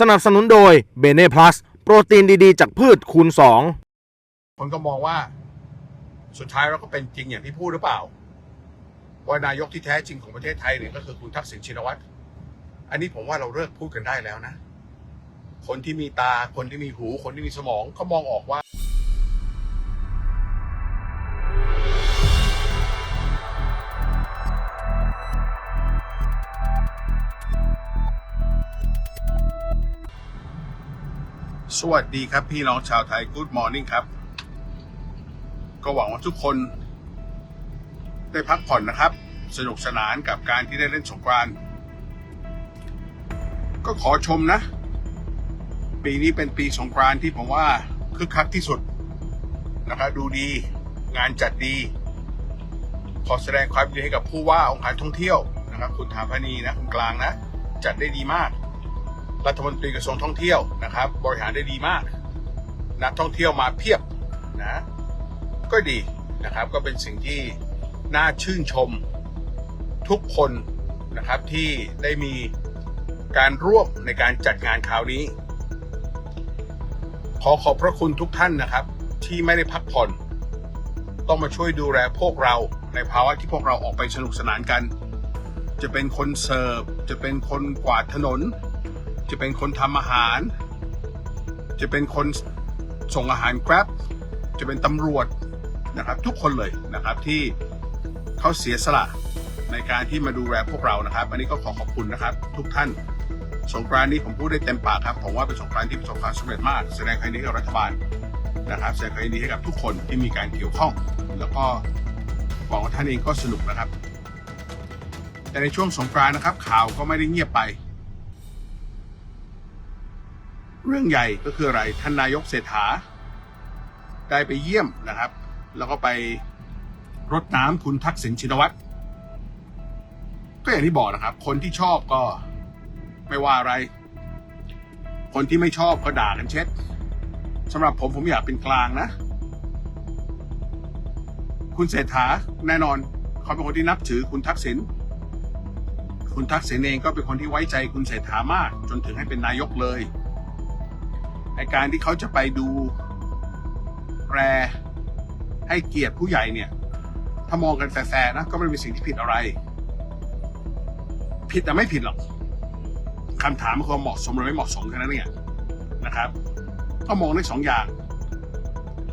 สนับสนุนโดยเบเน่พลัสโปรตีนดีๆ จากพืชคูณ 2 คนก็มองว่าสุดท้ายเราก็เป็นจริงอย่างที่พูดหรือเปล่า ว่านายกที่แท้จริงของประเทศไทยเนี่ยก็คือคุณทักษิณชินวัตรอันนี้ผมว่าเราเลิกพูดกันได้แล้วนะ คนที่มีตาคนที่มีหู คนที่มีสมองเขามองออกว่า สวัสดีครับพี่น้องชาวไทย Good Morning ครับ ก็หวังว่าทุกคน ได้พักผ่อนนะครับ สนุกสนานกับการที่ได้เล่นสงกรานต์ก็ขอชมนะ ปีนี้เป็นปีสงกรานต์ที่ผมว่าคึกคักที่สุดนะครับดูดีงานจัดดี ขอแสดงความยินดีให้กับผู้ว่าองค์การท่องเที่ยวนะครับ คุณถาพนีนะคุณกลางนะ จัดได้ดีมาก รัฐมนตรีกระทรวงท่องเที่ยวนะครับ บริหารได้ดีมากนักท่องเที่ยวมาเพียบนะก็ดีนะครับ ก็เป็นสิ่งที่น่าชื่นชมทุกคนนะครับที่ได้มีการร่วมในการจัดงานคราวนี้ ขอขอบพระคุณทุกท่านนะครับ ที่ไม่ได้พักผ่อน ต้องมาช่วยดูแลพวกเราในภาวะที่พวกเราออกไปสนุกสนานกัน จะเป็นคนเสิร์ฟ จะเป็นคนกวาดถนน จะเป็นคนทำอาหาร จะเป็นคนส่งอาหาร Grab จะเป็นตำรวจนะครับทุกคนเลยนะครับที่เขาเสียสละในการที่มาดูแลพวกเรานะครับ อันนี้ก็ขอขอบคุณนะครับ ทุกท่านสงกรานนี้ผมพูดได้เต็มปากครับผมว่าเป็นสงกรานที่ประสบความสำเร็จมาก แสดงความยินดีกับรัฐบาลนะครับ แสดงความยินดีให้กับทุกคนที่มีการเกี่ยวข้อง แล้วก็หวังว่าท่านเองก็สนุกนะครับ แต่ในช่วงสงกรานนะครับ ข่าวก็ไม่ได้เงียบไป เรื่องใหญ่ก็คืออะไรท่านนายกเศรษฐา ได้ไปเยี่ยมนะครับ แล้วก็ไปรดน้ำคุณทักษิณชินวัตรก็อย่างที่บอกนะครับ คนที่ชอบก็ไม่ว่าอะไร คนที่ไม่ชอบก็ด่ากันเช็ดสำหรับผมผมอยากเป็นกลางนะ คุณเศรษฐาแน่นอนเขาเป็นคนที่นับถือคุณทักษิณคุณทักษิณเองก็เป็นคนที่ไว้ใจคุณเศรษฐามาก จนถึงให้เป็นนายกเลย ในการที่เขาจะไปดูแปรให้เกียรติผู้ใหญ่เนี่ย ถ้ามองกันแฟร์ๆนะก็ไม่มีสิ่งที่ผิดอะไร ผิดแต่ไม่ผิดหรอกคำถามคือว่าเหมาะสมหรือไม่เหมาะสมแค่นั้นเองนะครับก็มองได้สองอย่าง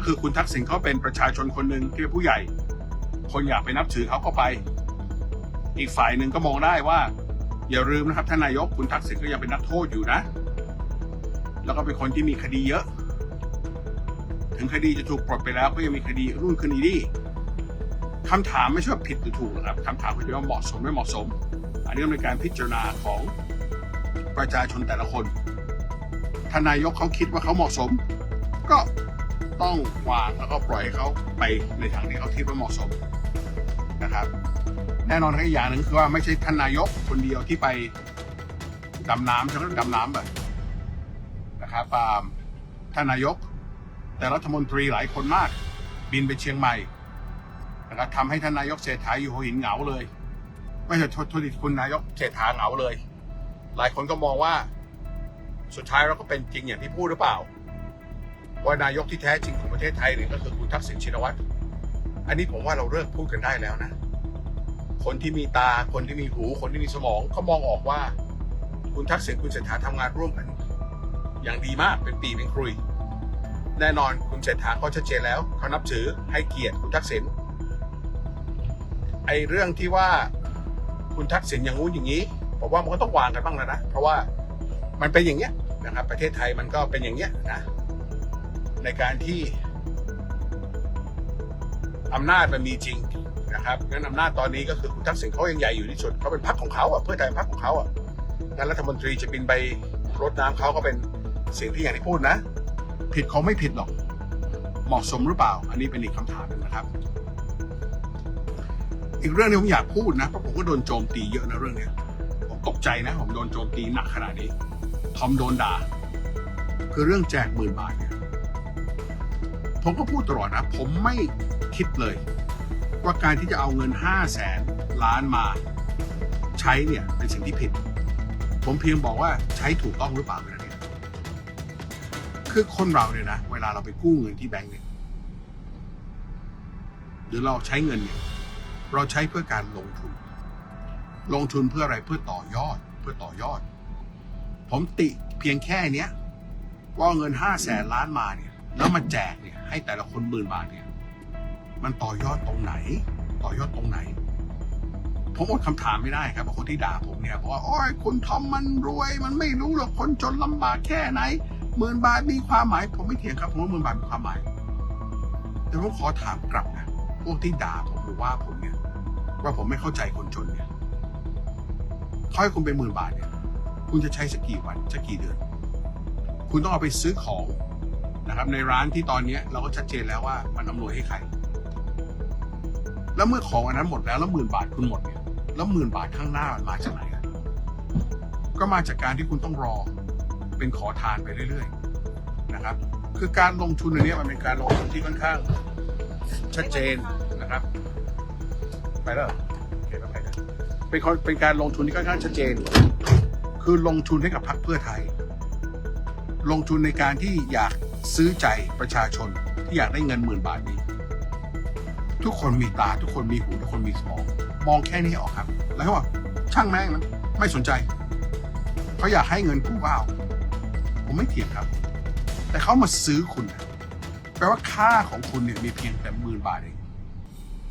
คือคุณทักษิณเขาเป็นประชาชนคนหนึ่งที่เป็นผู้ใหญ่ คนอยากไปนับถือเขาก็ไป อีกฝ่ายหนึ่งก็มองได้ว่า อย่าลืมนะครับท่านนายกคุณทักษิณก็ยังเป็นนักโทษอยู่นะ แล้วก็เป็นคนที่มีคดีเยอะ ถึงคดีจะถูกปลดไปแล้วก็ยังมีคดีรุ่นคดีนี้คำถามไม่ใช่ว่าผิดหรือถูกนะครับคำถามคือว่าเหมาะสมไม่เหมาะสม อันนี้เป็นการพิจารณาของประชาชนแต่ละคนทานายกเขาคิดว่าเขาเหมาะสม ก็ต้องวางแล้วก็ปล่อยให้เขาไปในทางที่เขาคิดว่าเหมาะสมนะครับ แน่นอนอีกอย่างหนึ่งคือว่าไม่ใช่ทานายกคนเดียวที่ไปดำน้ำใช่ไหมดำน้ำแบบ ครับอ่าท่านนายก แต่รัฐมนตรีหลายคนมาก บินไปเชียงใหม่นะครับทำให้ท่านนายกเศรษฐาอยู่หัวหินเหงาเลย ไม่ใช่ทษโทษทีคุณนายกเศรษฐาเหงาเลย หลายคนก็มองว่าสุดท้ายเราก็เป็นจริงอย่างที่พูดหรือเปล่า ว่านายกที่แท้จริงของประเทศไทยเนี่ยก็คือคุณทักษิณชินวัตรอันนี้ผมว่าเราเลิกพูดกันได้แล้วนะ คนที่มีตาคนที่มีหูคนที่มีสมองเขามองออกว่า คุณทักษิณคุณเศรษฐาทำงานร่วมกัน อย่างดีมากเป็นปีเป็นครุย แน่นอนคุณเศรษฐาเขาชัดเจนแล้ว เขานับถือให้เกียรติคุณทักษิณไอเรื่องที่ว่าคุณทักษิณอย่างงู้นอย่างนี้ผมว่ามันก็ต้องวางกันบ้างแล้วนะ เพราะว่ามันเป็นอย่างเงี้ยนะครับ ประเทศไทยมันก็เป็นอย่างเงี้ยนะ ในการที่อำนาจมันมีจริงนะครับงั้นอำนาจตอนนี้ก็คือคุณทักษิณเขายังใหญ่อยู่ที่สุดเขาเป็นพรรคของเขาอะเพื่อไทยพรรคของเขาอะงั้นรัฐมนตรีจะบินไปรดน้ำเขาก็เป็น สิ่งที่อยางที่พูดนะ ผิดเขาไม่ผิดหรอก เหมาะสมหรือเปล่า อันนี้เป็นอีกคำถามหนึงนะครับ อีกเรื่องที่ผมอยากพูดนะเพราะผมก็โดนโจมตีเยอะนะเรื่องเนี้ยผมตกใจนะ ผมโดนโจมตีหนักขนาดนี้ทอมโดนด่าคือเรื่องแจกหมื่นบาทเนี่ยผมก็พูดตลอดนะ ผมไม่คิดเลย ว่าการที่จะเอาเงินห้าแสนล้านมาใช้เนี่ยเป็นสิ่งที่ผิด ผมเพียงบอกว่าใช้ถูกต้องหรือเปล่าแค่นั้น คือคนเราเนี่ยนะเวลาเราไปกู้เงินที่แบงก์เนี่ย หรือเราใช้เงินเนี่ย เราใช้เพื่อการลงทุน ลงทุนเพื่ออะไรเพื่อต่อยอด เพื่อต่อยอด ผมติเพียงแค่เนี้ยว่าเงินห้าแสนล้านมาเนี่ย แล้วมาแจกเนี่ยให้แต่ละคนหมื่นบาทเนี่ย มันต่อยอดตรงไหน ต่อยอดตรงไหน ผมอดคำถามไม่ได้ครับคนที่ด่าผมเนี่ยบอกว่าโอ้ยคุณทอมมันรวย มันไม่รู้หรอกคนจนลำบากแค่ไหน หมื่นบาทมีความหมาย ผมไม่เถียงครับผมว่าหมื่นบาทมีความหมาย แต่ผมขอถามกลับนะพวกที่ด่าผมหรือว่าผมเนี่ย ว่าผมไม่เข้าใจคนจนเนี่ยเขาให้คุณเป็นหมื่นบาทเนี่ย คุณจะใช้สักกี่วันสักกี่เดือน คุณต้องเอาไปซื้อของนะครับในร้านที่ตอนเนี้ยเราก็ชัดเจนแล้วว่ามันอำนวยให้ใคร แล้วเมื่อของอันนั้นหมดแล้วแล้วหมื่นบาทคุณหมดเนี่ยแล้วหมื่นบาทข้างหน้ามันมาจากไหนก็มาจากการที่คุณต้องรอ เป็นขอทานไปเรื่อยๆนะครับ คือการลงทุนอันนี้มันเป็นการลงทุนที่ค่อนข้าง ชัดเจนนะครับ ไปแล้วเหรอโอเคไม่ไปกันเป็นเป็นการลงทุนที่ค่อนข้างชัดเจน คือลงทุนให้กับพรรคเพื่อไทย ลงทุนในการที่อยากซื้อใจประชาชนที่อยากได้เงินหมื่นบาทนี้ ทุกคนมีตาทุกคนมีหูทุกคนมีสมอง มองแค่นี้ออกครับ แล้วเขาช่างแม่งนะไม่สนใจเขาอยากให้เงินกู้ก็เอา ผมไม่เถียงครับ แต่เขามาซื้อคุณนะแปลว่าค่าของคุณเนี่ยมีเพียงแต่หมื่นบาทเอง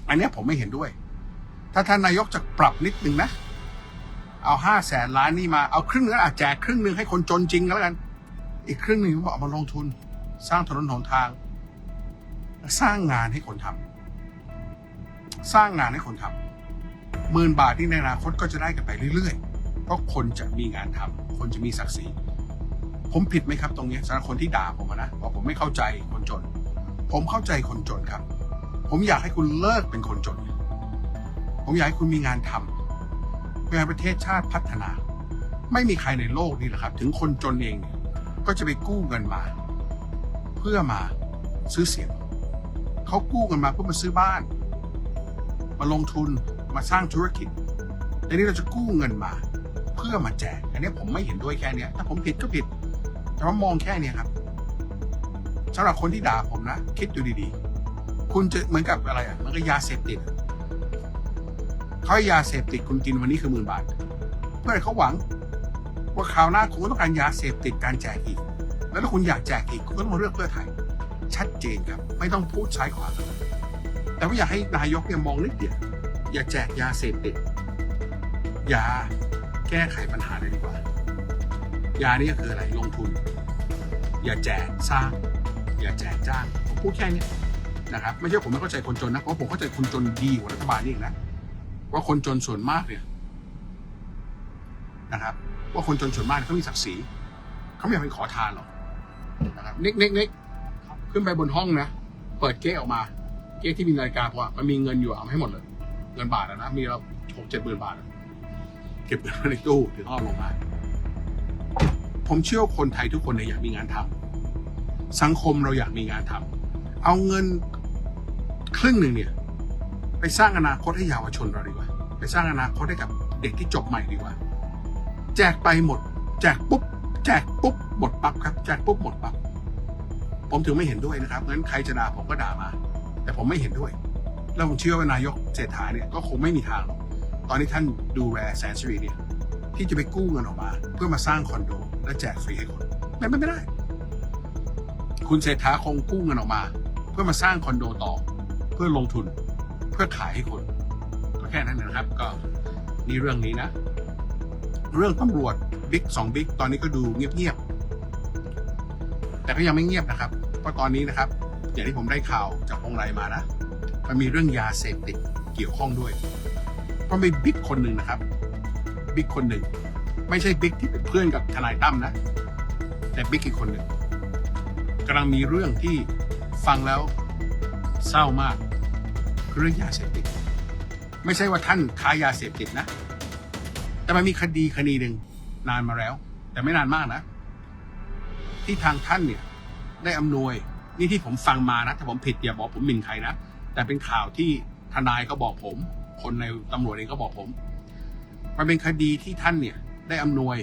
อันนี้ผมไม่เห็นด้วย ถ้าท่านนายกจะปรับนิดนึงนะ เอาห้าแสนล้านนี่มา เอาครึ่งนึงอาจแจกครึ่งนึงให้คนจนจริงก็แล้วกัน อีกครึ่งหนึ่งบอกเอามาลงทุน สร้างถนนหนทาง สร้างงานให้คนทำสร้างงานให้คนทำหมื่นบาทที่ในอนาคตก็จะได้กันไปเรื่อยๆ เพราะคนจะมีงานทำคนจะมีศักดิ์ศรี ผมผิดไหมครับตรงนี้สำหรับคนที่ด่าผมนะว่าผมไม่เข้าใจคนจน ผมเข้าใจคนจนครับ ผมอยากให้คุณเลิกเป็นคนจน ผมอยากให้คุณมีงานทำเพื่อให้ประเทศชาติพัฒนา ไม่มีใครในโลกนี้แหละครับ ถึงคนจนเองเนี่ยก็จะไปกู้เงินมา เพื่อมาซื้อเสียงเขากู้เงินมาเพื่อมาซื้อบ้าน มาลงทุนมาสร้างธุรกิจแต่นี่เราจะกู้เงินมา เพื่อมาแจก อันนี้ผมไม่เห็นด้วยแค่นี้ถ้าผมผิดก็ผิด แต่ว่ามองแค่เนี้ยครับสำหรับคนที่ด่าผมนะ คิดดูดีๆ คุณจะเหมือนกับอะไรอะ มันก็ยาเสพติดเขาให้ยาเสพติดคุณกินวันนี้คือหมื่นบาท เพื่อเขาหวัง ว่าคราวหน้าคุณก็ต้องการยาเสพติดการแจกอีก แล้วถ้าคุณอยากแจกอีกคุณก็ต้องมาเลือกเพื่อไทย ชัดเจนครับ ไม่ต้องพูดซ้ายขวาแต่ว่าอยากให้นายกเนี่ยมองนิดเดียวอย่าแจกยาเสพติดยาแก้ไขปัญหาเลยดีกว่า ยานี่ก็คืออะไรลงทุน อย่าแจกสร้าง อย่าแจกจ้างผมพูดแค่นี้นะครับไม่ใช่ผมไม่เข้าใจคนจนนะเพราะผมเข้าใจคนจนดีกว่ารัฐบาลนี่อีกนะว่าคนจนส่วนมากเนี่ยนะครับว่าคนจนส่วนมากเขามีศักดิ์ศรีเขาไม่อยากเป็นขอทานหรอกนะครับนิกนิกนิกขึ้นไปบนห้องนะเปิดเก๊ออกมา เก๊ที่มีนาฬิกาพราะว่ามันมีเงินอยู่เอาให้หมดเลยเงินบาทนะมีเราหกเจ็ดหมื่นบาทเก็บเงินไว้ในตู้ถึงเอาลงมา ผมเชื่อว่าคนไทยทุกคนเนี่ยอยากมีงานทำสังคมเราอยากมีงานทำเอาเงินครึ่งหนึ่งเนี่ย ไปสร้างอนาคตให้เยาวชนเราดีกว่า ไปสร้างอนาคตให้กับเด็กที่จบใหม่ดีกว่า แจกไปหมด แจกปุ๊บ แจกปุ๊บหมดปั๊บครับ แจกปุ๊บหมดปั๊บผมถึงไม่เห็นด้วยนะครับงั้นใครจะด่าผมก็ด่ามา แต่ผมไม่เห็นด้วย แล้วผมเชื่อว่านายกเศรษฐาเนี่ยก็คงไม่มีทางหรอกตอนนี้ท่านดูแลแสนสิริเนี่ยที่จะไปกู้เงินออกมา เพื่อมาสร้างคอนโด และแจกฟรีให้คนไม่ไม่ไม่ได้ คุณเศรษฐาคงกู้เงินออกมา เพื่อมาสร้างคอนโดต่อ เพื่อลงทุนเพื่อขายให้คนก็แค่นั้นนะครับ ก็นี่เรื่องนี้นะ เรื่องตำรวจบิ๊กสองบิ๊กตอนนี้ก็ดูเงียบๆแต่ก็ยังไม่เงียบนะครับเพราะตอนนี้นะครับ อย่างที่ผมได้ข่าวจากวงไรมานะมันมีเรื่องยาเสพติดเกี่ยวข้องด้วยเพราะมีบิ๊กคนหนึ่งนะครับ บิ๊กคนหนึ่ง ไม่ใช่บิ๊กที่เป็นเพื่อนกับทนายตั้มนะ แต่บิ๊กอีกคนหนึ่งกำลังมีเรื่องที่ฟังแล้วเศร้ามาก เรื่องยาเสพติด ไม่ใช่ว่าท่านค้ายาเสพติดนะ แต่มันมีคดีคดีหนึ่งนานมาแล้ว แต่ไม่นานมากนะ ที่ทางท่านเนี่ย ได้อำนวย นี่ที่ผมฟังมานะ ถ้าผมผิดอย่าบอกผมหมิ่นใครนะ แต่เป็นข่าวที่ทนายก็บอกผม คนในตำรวจเองก็บอกผม มันเป็นคดีที่ท่านเนี่ย ได้อำนวย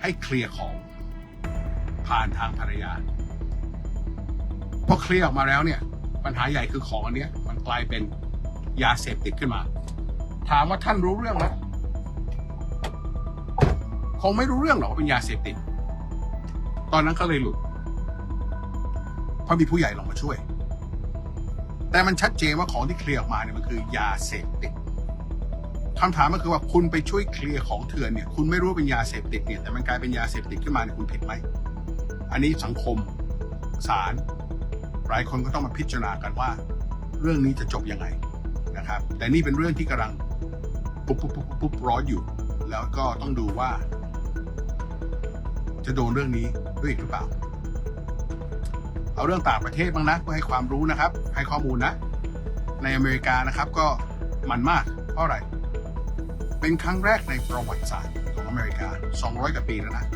ให้เคลียร์ของ ผ่านทางภรรยาพอเคลียร์ออกมาแล้วเนี่ย ปัญหาใหญ่คือของอันเนี้ย มันกลายเป็นยาเสพติดขึ้นมา ถามว่าท่านรู้เรื่องไหมคงไม่รู้เรื่องหรอกว่าเป็นยาเสพติด ตอนนั้นก็เลยหลุดเพราะมีผู้ใหญ่ลงมาช่วย แต่มันชัดเจนว่าของที่เคลียร์ออกมาเนี่ยมันคือยาเสพติด คำถามก็คือว่าคุณไปช่วยเคลียร์ของเถื่อนเนี่ยคุณไม่รู้เป็นยาเสพติดเนี่ยแต่มันกลายเป็นยาเสพติดขึ้นมาเนี่ยคุณผิดไหมอันนี้สังคมศาลหลายคนก็ต้องมาพิจารณากันว่า เรื่องนี้จะจบยังไงนะครับ แต่นี่เป็นเรื่องที่กำลังปุ๊บปุ๊บปุ๊บปุ๊บร้อนอยู่ แล้วก็ต้องดูว่า จะโดนเรื่องนี้ด้วยหรือเปล่า เอาเรื่องต่างประเทศบ้างนะเพื่อให้ความรู้นะครับ ให้ข้อมูลนะ ในอเมริกานะครับก็มันมากเพราะอะไร เป็นครั้งแรกในประวัติศาสตร์ของอเมริกา 200 กว่าปีแล้วนะ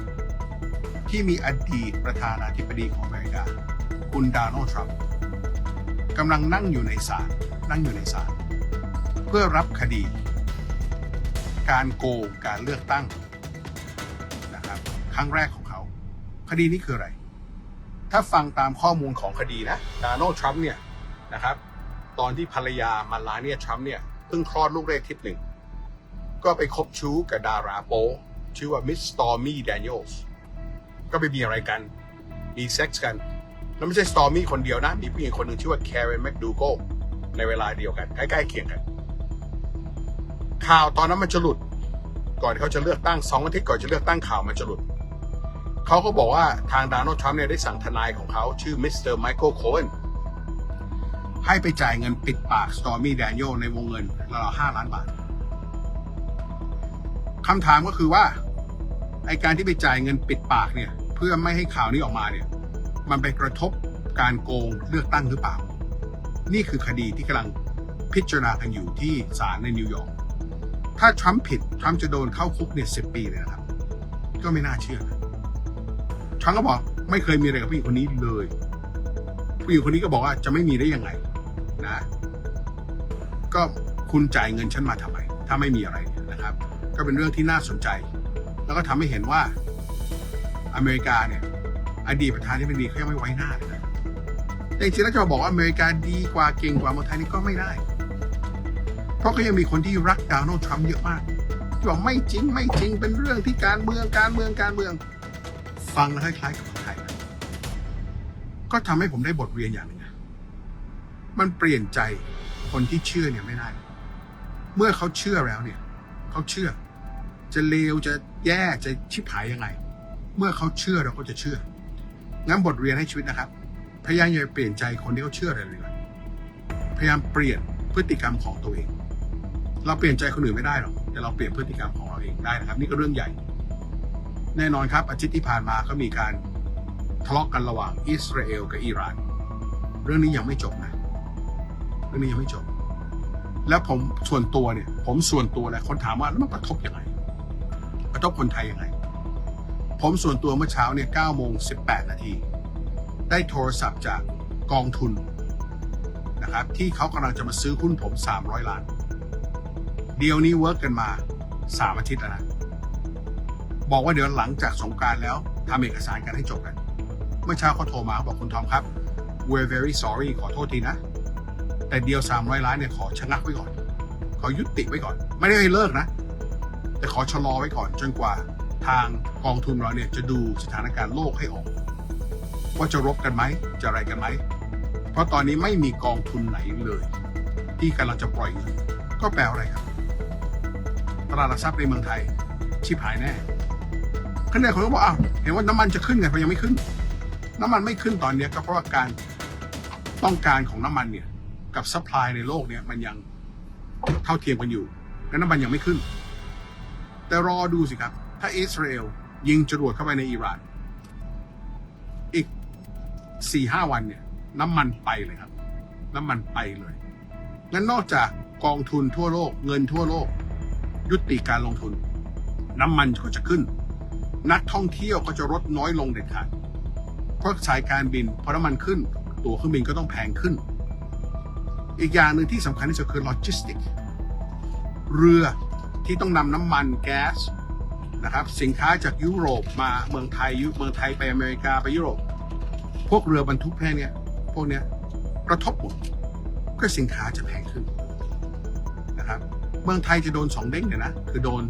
ที่มีอดีตประธานาธิบดีของอเมริกา คุณโดนัลด์ทรัมป์กำลังนั่งอยู่ในศาลนั่งอยู่ในศาลเพื่อรับคดี การโกงการเลือกตั้งนะครับครั้งแรกของเขา คดีนี้คืออะไร ถ้าฟังตามข้อมูลของคดีนะโดนัลด์ทรัมป์เนี่ยนะครับ ตอนที่ภรรยามาลาเนียทรัมป์เนี่ยเพิ่งคลอดลูกได้ทิตย์หนึ่ง ก็ไปคบชู้กับดาราโป๊ชื่อว่ามิสสตอร์มี่แดเนียลส์ก็ไปมีอะไรกัน มีเซ็กส์กัน แล้วไม่ใช่สตอร์มี่คนเดียวนะ มีผู้หญิงคนหนึ่งชื่อว่าแค r รนแม d ดูโกในเวลาเดียวกัน ใกล้ๆเคียงกัน ข่าวตอนนั้นมันจะหลุด ก่อนที่เขาจะเลือกตั้งสองอาทิตย์ก่อนจะเลือกตั้งข่าวมันจะหลุด เขาก็บอกว่าทางโดนัลด์ทรัมป์เนี่ยได้สั่งทนายของเขาชื่อมิสเตอร์ไมเคิลโคเอนให้ไปจ่ายเงินปิดปากสตอร์มี่แดเนียลในวงเงินราวๆห้าล้านบาท คำถามก็คือว่าไอการที่ไปจ่ายเงินปิดปากเนี่ย เพื่อไม่ให้ข่าวนี้ออกมาเนี่ย มันไปกระทบการโกงเลือกตั้งหรือเปล่า นี่คือคดีที่กำลังพิจารณากันอยู่ที่ศาลในนิวยอร์กถ้าทรัมป์ผิดทรัมป์จะโดนเข้าคุกเนี่ยสิบปีเลยนะครับ ก็ไม่น่าเชื่อทรัมป์ก็บอกไม่เคยมีอะไรกับผู้หญิงคนนี้เลย ผู้หญิงคนนี้ก็บอกว่าจะไม่มีได้ยังไงนะ ก็คุณจ่ายเงินฉันมาทำไม ถ้าไม่มีอะไรนะครับ ก็เป็นเรื่องที่น่าสนใจ แล้วก็ทำให้เห็นว่าอเมริกาเนี่ยอดีตประธานาธิบดีเขายังไม่ไว้หน้าเลยนะแต่จริงๆแล้วจะมาบอกว่าอเมริกาดีกว่าเก่งกว่าเมืองไทยนี่ก็ไม่ได้ เพราะก็ยังมีคนที่รักโดนัลด์ทรัมป์เยอะมากที่บอกไม่จริงไม่จริงเป็นเรื่องที่การเมืองการเมืองการเมืองฟังแล้วคล้ายๆกับเมืองไทยนะก็ทำให้ผมได้บทเรียนอย่างหนึ่งนะมันเปลี่ยนใจคนที่เชื่อเนี่ยไม่ได้ เมื่อเขาเชื่อแล้วเนี่ย เขาเชื่อ จะเลวจะแย่จะชิบหายยังไง เมื่อเขาเชื่อเราก็จะเชื่อ งั้นบทเรียนให้ชีวิตนะครับ พยายามอย่าเปลี่ยนใจคนที่เขาเชื่ออะไรเลยพยายามเปลี่ยนพฤติกรรมของตัวเอง เราเปลี่ยนใจคนอื่นไม่ได้หรอก แต่เราเปลี่ยนพฤติกรรมของเราเองได้นะครับ นี่ก็เรื่องใหญ่ แน่นอนครับ อาทิตย์ที่ผ่านมาก็มีการทะเลาะกันระหว่างอิสราเอลกับอิหร่าน เรื่องนี้ยังไม่จบนะ เรื่องนี้ยังไม่จบ แล้วผมส่วนตัวเนี่ย ผมส่วนตัวนะคนถามว่าแล้วมันกระทบยังไง กระทบคนไทยยังไง ผมส่วนตัวเมื่อเช้าเนี่ย9โมง18 นาที ได้โทรศัพท์จากกองทุนนะครับที่เขากำลังจะมาซื้อหุ้นผม 300 ล้าน เดียวนี้เวิร์กกันมา 3 อาทิตย์แล้วนะบอกว่าเดี๋ยวหลังจากสงการแล้วทำเอกสารกันให้จบกัน เมื่อเช้าเขาโทรมาเขาบอกคุณทอมครับ we're very sorry ขอโทษทีนะ แต่เดียว 300 ล้านเนี่ยขอชะงักไว้ก่อน ขอยุติไว้ก่อน ไม่ได้ให้เลิกนะ แต่ขอชะลอไว้ก่อนจนกว่า ทางกองทุนเราเนี่ยจะดูสถานการณ์โลกให้ออก ว่าจะรบกันไหมจะอะไรกันไหม เพราะตอนนี้ไม่มีกองทุนไหนเลย ที่กำลังจะปล่อยเงินก็แปลอะไรครับตลาดหลักทรัพย์ในเมืองไทยชิบหายแน่ขณะคนก็บอกอ้าวเห็นว่าน้ำมันจะขึ้นไงพอยังไม่ขึ้น น้ำมันไม่ขึ้นตอนนี้ก็เพราะว่าการต้องการของน้ำมันเนี่ยกับซัพพลายในโลกเนี่ยมันยังเท่าเทียมกันอยู่งั้นน้ำมันยังไม่ขึ้น แต่รอดูสิครับ ถ้าอิสราเอลยิงจรวดเข้าไปในอิหร่าน อีกสี่ห้าวันเนี่ย น้ำมันไปเลยครับ น้ำมันไปเลยงั้นนอกจากกองทุนทั่วโลก เงินทั่วโลก ยุติการลงทุน น้ำมันก็จะขึ้น นักท่องเที่ยวก็จะลดน้อยลงเด็ดขาดเพราะสายการบินพอน้ำมันขึ้น ตั๋วเครื่องบินก็ต้องแพงขึ้น อีกอย่างหนึ่งที่สำคัญที่สุดคือโลจิสติกเรือ ที่ต้องนำน้ำมันแก๊สนะครับสินค้าจากยุโรปมาเมืองไทยยุเมืองไทยไปอเมริกาไปยุโรป พวกเรือบรรทุกแพวกเนี้ยพวกเนี้ยกระทบหมดก็สินค้าจะแพงขึ้นนะครับเมืองไทยจะโดนสองเด้งเนี่ยนะคือโดน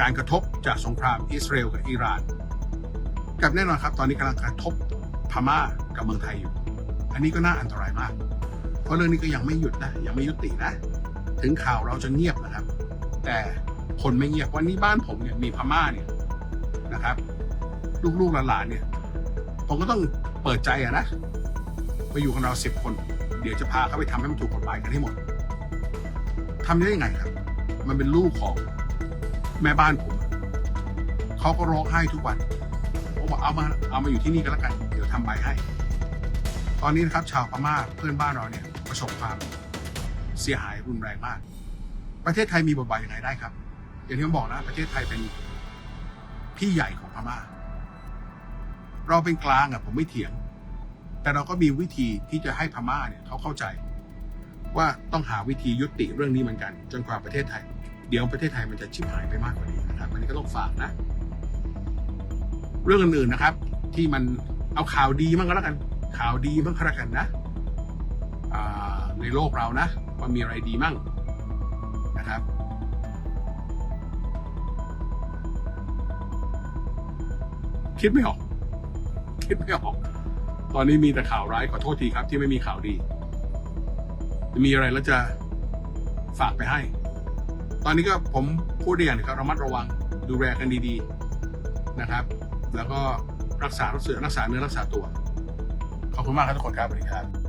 การกระทบจากสงครามอิสราเอลกับอิหร่านกับแน่นอนครับ ตอนนี้กำลังกระทบพม่ากับเมืองไทยอยู่ อันนี้ก็น่าอันตรายมาก เพราะเรื่องนี้ก็ยังไม่หยุดนะยังไม่ยุตินะ ถึงข่าวเราจะเงียบนะครับ แต่คนไม่เงียบวันนี้บ้านผมเนี่ยมีพม่าเนี่ยนะครับ ลูกๆหลานๆเนี่ย ผมก็ต้องเปิดใจอะนะมาอยู่กับเราสิบคน เดี๋ยวจะพาเขาไปทำให้มันถูกกฎหมายกันให้หมดทำได้ยังไงครับ มันเป็นลูกของแม่บ้านผมเขาก็ร้องไห้ทุกวันผมบอกเอามาเอามาอยู่ที่นี่ก็แล้วกัน เดี๋ยวทำใบให้ ตอนนี้นะครับ ชาวพม่าเพื่อนบ้านเราเนี่ยประสบความ เสียหายรุนแรงมาก ประเทศไทยมีบทบาทอยังไงได้ครับ อย่างที่ผมบอกนะ ประเทศไทยเป็นพี่ใหญ่ของพม่า เราเป็นกลางอะผมไม่เถียง แต่เราก็มีวิธีที่จะให้พม่าเนี่ยเขาเข้าใจ ว่าต้องหาวิธียุติเรื่องนี้เหมือนกัน จนกว่าประเทศไทย เดี๋ยวประเทศไทยมันจะชิบหายไปมากกว่านี้นะครับอันนี้ก็ต้องฝากนะ เรื่องอื่นๆนะครับ ที่มันเอาข่าวดีมั่งก็แล้วกัน ข่าวดีมั่งก็แล้วกันนะในโลกเรานะ ว่ามีอะไรดีมั่งนะครับคิดไม่ออก คิดไม่ออก ตอนนี้มีแต่ข่าวร้ายขอโทษทีครับ ที่ไม่มีข่าวดี มีอะไรแล้วจะฝากไปให้ ตอนนี้ก็ผมพูดได้อย่างนึงครับระมัดระวังดูแลกันดีๆนะครับ แล้วก็รักษารักษารักษาเนื้อรักษาตัว ขอบคุณมากครับทุกคนครับสวัสดีครับ